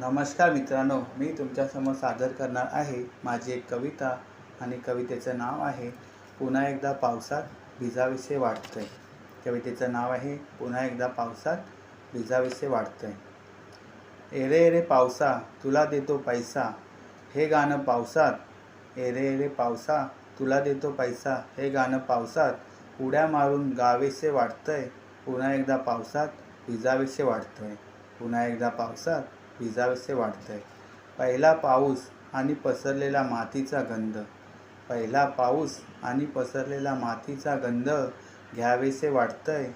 नमस्कार मित्रांनो मी तुमच्यासमोर सादर करणार आहे माझी एक कविता आणि कवितेचं नाव आहे पुन्हा एकदा पावसात भिजाविसे वाटतंय कवितेचं नाव आहे पुन्हा एकदा पावसात भिजाविसे वाटतंय एरे एरे पावसा तुला देतो पैसा. हे गाणं पावसात. एरे एरे पावसा तुला देतो पैसा. हे गाणं पावसात. उड्या मारून गावेसे वाटतंय पुन्हा एकदा पावसात भिजावेसे वाटतंय पुन्हा एकदा पावसात भिजावेसे वाटतंय. पहिला पाऊस आणि पसरलेला मातीचा गंध. पहिला पाऊस आणि पसरलेला मातीचा गंध घ्यावेसे वाटतंय.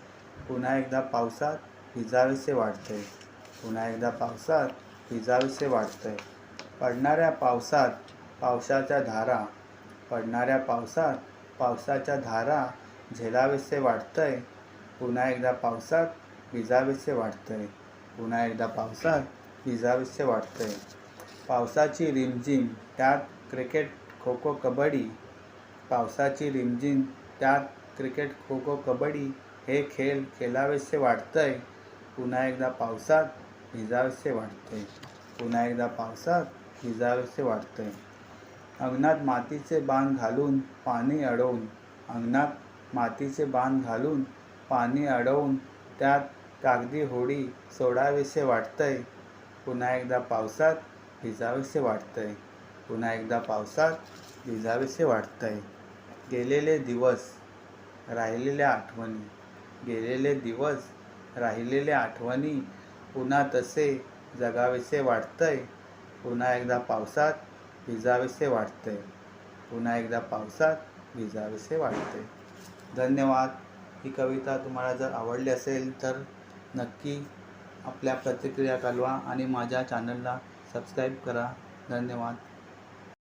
पुन्हा एकदा पावसात भिजावेसे वाटतंय. पुन्हा एकदा पावसात भिजावेसे वाटतंय. पडणाऱ्या पावसात पावसाच्या धारा. पडणाऱ्या पावसात पावसाच्या धारा झेलावेसे वाटतंय. पुन्हा एकदा पावसात भिजावेसे वाटतंय. पुन्हा एकदा पावसात भिजावेसे वाटते पावसाची रिमझिम त्यात क्रिकेट खो खो कबड्डी. पावसाची रिमझिम त्यात क्रिकेट खो खो कबड्डी हे खेळ खेळावेसे वाटतंय. पुन्हा एकदा पावसात भिजावेसे वाटते पुन्हा एकदा पावसात भिजावेसे वाटते अंगणात मातीचे बांध घालून पाणी अडवून अंगणात मातीचे बांध घालून पाणी अडवून त्यात कागदी होडी सोडावेसे वाटतंय. पुन्हा एकदा पावसात भिजावेसे वाटतंय पुन्हा एकदा पावसात भिजावेसे वाटतंय गेलेले दिवस राहिलेल्या आठवणी गेलेले दिवस राहिलेल्या आठवणी पुन्हा तसे जगावेसे वाटतंय पुन्हा एकदा पावसात भिजावेसे वाटतंय पुन्हा एकदा पावसात भिजावेसे वाटतंय धन्यवाद. ही कविता तुम्हाला जर आवडली असेल तर नक्की आपल्या प्रतिक्रिया कळवा आणि माझ्या चॅनलला सबस्क्राईब करा. धन्यवाद.